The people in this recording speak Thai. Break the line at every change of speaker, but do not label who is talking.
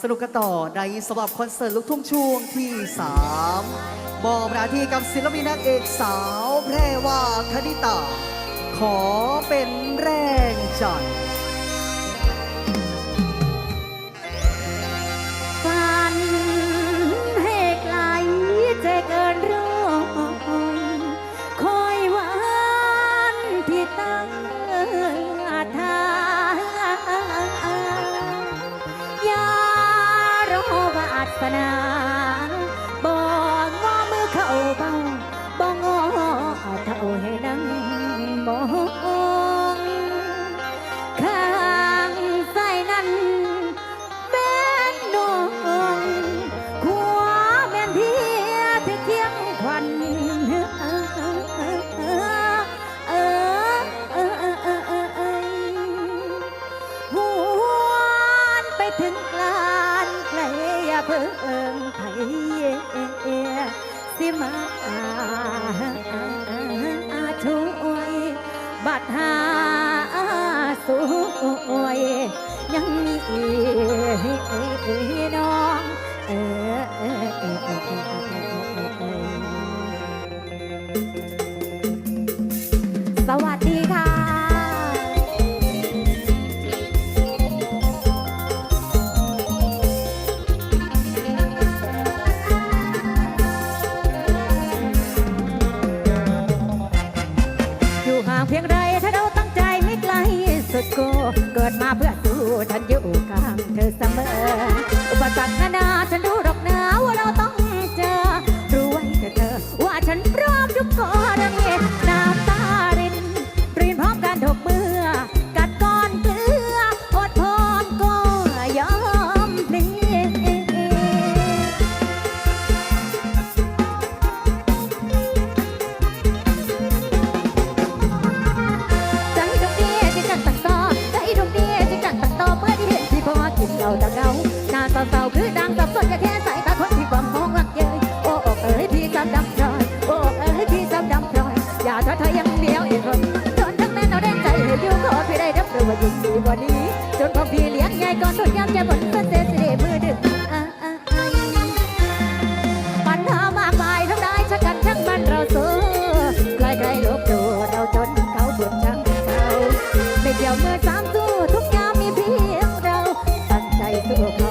สนุกกันต่อในสำหรับคอนเสิร์ตลูกทุ่งช่วงที่ 3 มอบหน้าที่กับศิลปินนักเอกสาวแพรวาคณิตา ขอเป็นแรงใจ
นาบ่งอมือเข้าเบ้า เพิ่งไผเยสิมาช่วยบัดหาสวยยังมี พียงไรถ้าเราตั้งใจไม่ไกลสุดโก เกิดมาเพื่อดูทันอยู่ ส่วจะแค่ใส่ตาคนที่ความมองรักเยยโอ้เอ๋ยพี่กำดำพลอยโอ้เอ๋ยพี่กำดำพลอยอย่าท้อทอยังเหนียวอีกคนจนทั้งแม่เราได้ใจให้ยิ้วขอพี่ได้รับรู้ว่ายิ่งดีกว่านี้จนพอพี่เลี้ยงยายก่อนทุกยามจะบ่นเพื่อนเสดมือดึกปัญหามากมายทั้งได้ชักันทั้บ้าเราสู้ใครๆลบดูเราจนเขาบ่นช่าเขาไม่เกี่ยวมือสามสู้ทุกยามมีเพียงเราตั้งใจสู้